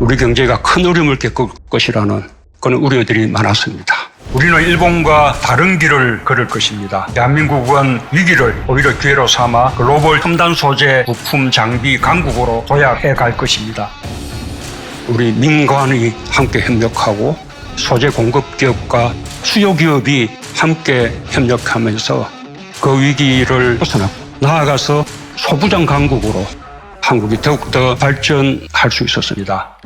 우리 경제가 큰 어려움을 겪을 것이라는 그런 우려들이 많았습니다. 우리는 일본과 다른 길을 걸을 것입니다. 대한민국은 위기를 오히려 기회로 삼아 글로벌 첨단 소재, 부품, 장비 강국으로 도약해 갈 것입니다. 우리 민간이 함께 협력하고 소재 공급 기업과 수요 기업이 함께 협력하면서 그 위기를 벗어나고 나아가서 소부장 강국으로 한국이 더욱더 발전할 수 있었습니다.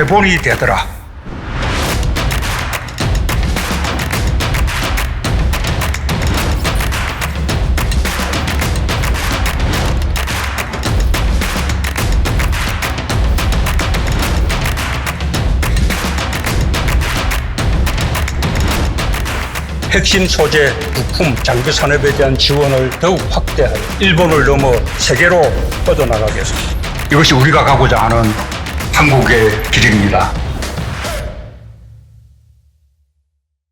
회본이 되더라. 핵심 소재, 부품, 장비 산업에 대한 지원을 더욱 확대하여 일본을 넘어 세계로 뻗어나가겠습니다. 이것이 우리가 가고자 하는 한국의 길입니다.